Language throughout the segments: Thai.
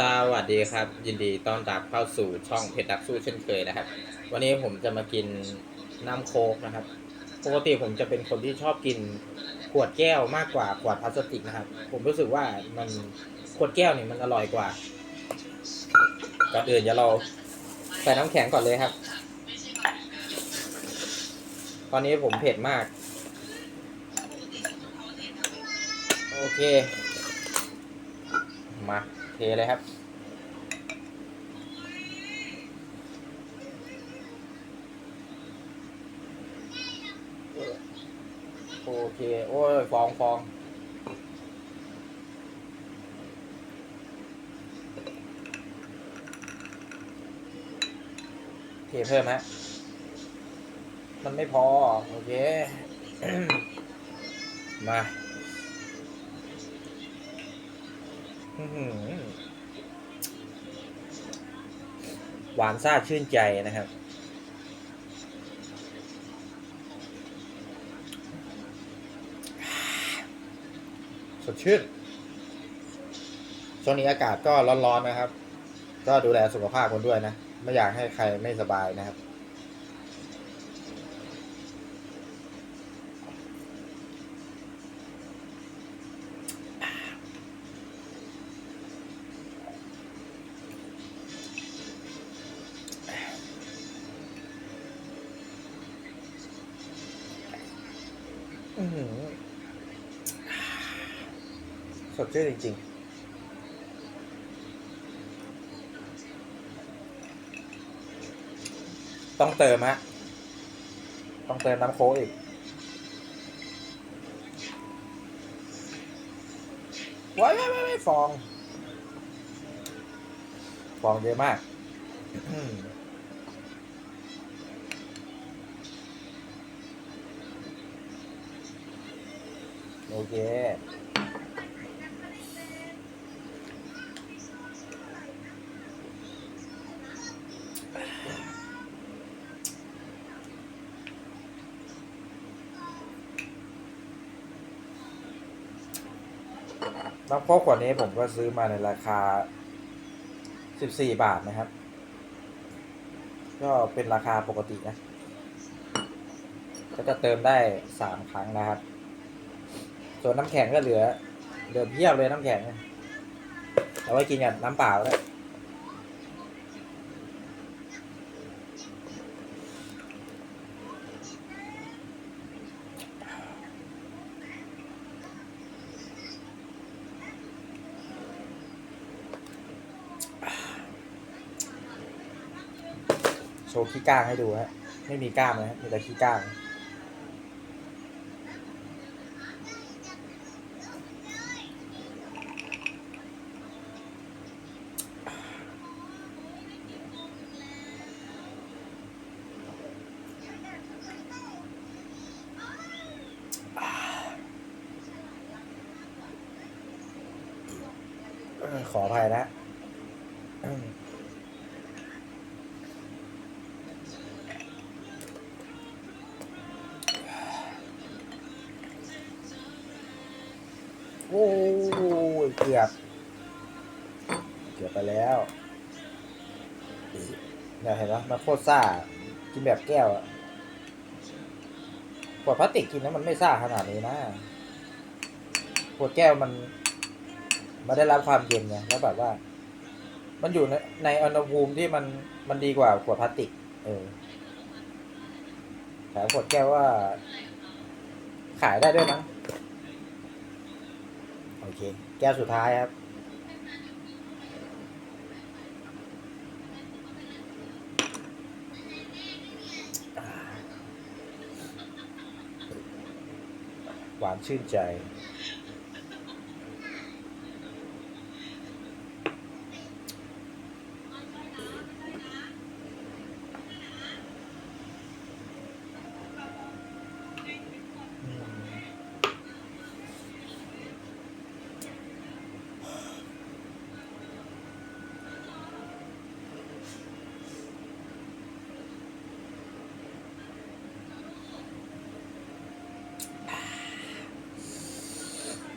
สวัสดีครับ ยินดีต้อนรับเข้าสู่ช่องเพชรักสู้เช่นเคยนะครับ วันนี้ผมจะมากินน้ำโค้กนะครับ ปกติผมจะเป็นคนที่ชอบกินขวดแก้วมากกว่าขวดพลาสติกนะครับ ผมรู้สึกว่ามันขวดแก้วนี่มันอร่อยกว่าก่อนอื่นเดี๋ยวเราใส่น้ำแข็งก่อนเลยครับ ตอนนี้ผมเผ็ดมาก โอเคมา เทเลยครับ โอเค โอ้ย ฟองฟองเทเพิ่มฮะ มันไม่พอ โอเค มา อื้อ หวานซ่าชื่นใจนะครับ สดชื่นช่วงนี้อากาศก็ร้อนๆนะครับ ก็ดูแลสุขภาพคนด้วยนะ ไม่อยากให้ใครไม่สบายนะครับ สดชื่นจริงๆ ต้องเติมฮะ ต้องเติมน้ำโค้กอีก ว้ไว้ไว้ไว้ฟอง ฟองเยอะมาก โอเคน้ำโคกขวดนี้ผมก็ซื้อมาในราคา 14 บาทนะครับ ก็เป็นราคาปกตินะ ก็จะเติมได้ 3 ครั้งนะครับ ส่วนน้ำแข็งก็เหลือเหลือเพียบเลยน้ำแข็งเอาไว้กินกับน้ำเปล่าได้วโชว์ขี้ก้างให้ดูฮะ ไม่มีกล้ามนะฮะมีแต่ขี้ก้าง ขออภัยนะโอ้ยเกือบ เกือบไปแล้วเนี่ยเห็นไหมมันโคตรซ่า กินแบบแก้วอะขวดพลาสติกกินแล้วมันไม่ซ่าขนาดนี้นะขวดแก้วมัน มันได้รับความเย็นไงแล้วแบบว่า มันอยู่ในในอุณหภูมิที่มันมันดีกว่าขวดพลาสติก เออแต่ขวดแก้วว่า ขายได้ด้วยมั้งโอเค แก้วสุดท้ายครับหวานชื่นใจ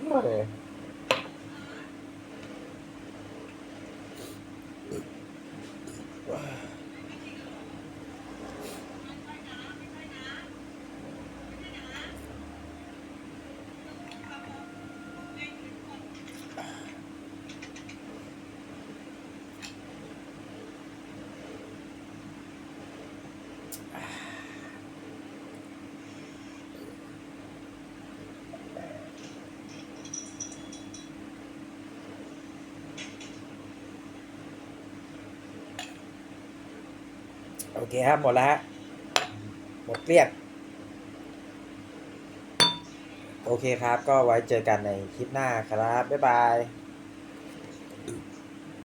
naman eh. Wow. โอเคครับหมดแล้วฮะหมดเกลี้ยงโอเคครับ ก็ไว้เจอกันในคลิปหน้าครับ บ๊ายบาย